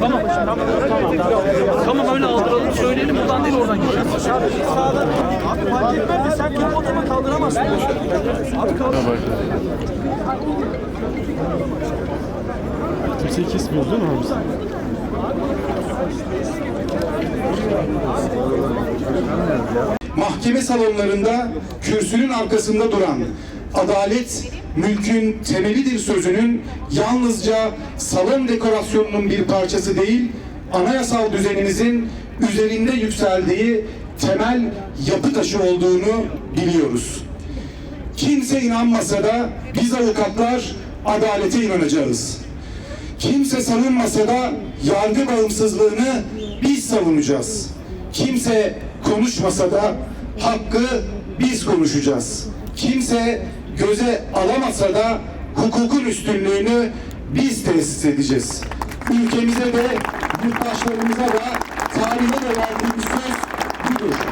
Tamam. Tamam öyle aldıralım söyleyelim buradan değil oradan gidelim. Abi fark etmez de sen kim fotoğrafı kaldıramazsın. Abi kaldır. Kimseyi kesmiyoruz değil mi abi? mahkeme salonlarında kürsünün arkasında duran adalet mülkün temelidir sözünün yalnızca salon dekorasyonunun bir parçası değil, anayasal düzenimizin üzerinde yükseldiği temel yapı taşı olduğunu biliyoruz. Kimse inanmasa da biz avukatlar adalete inanacağız. Kimse savunmasa da yargı bağımsızlığını biz savunacağız. Kimse konuşmasa da hakkı biz konuşacağız. Kimse göze alamasa da hukukun üstünlüğünü biz tesis edeceğiz. Ülkemize de, yurttaşlarımıza da, tarihe de verdiğimiz söz budur.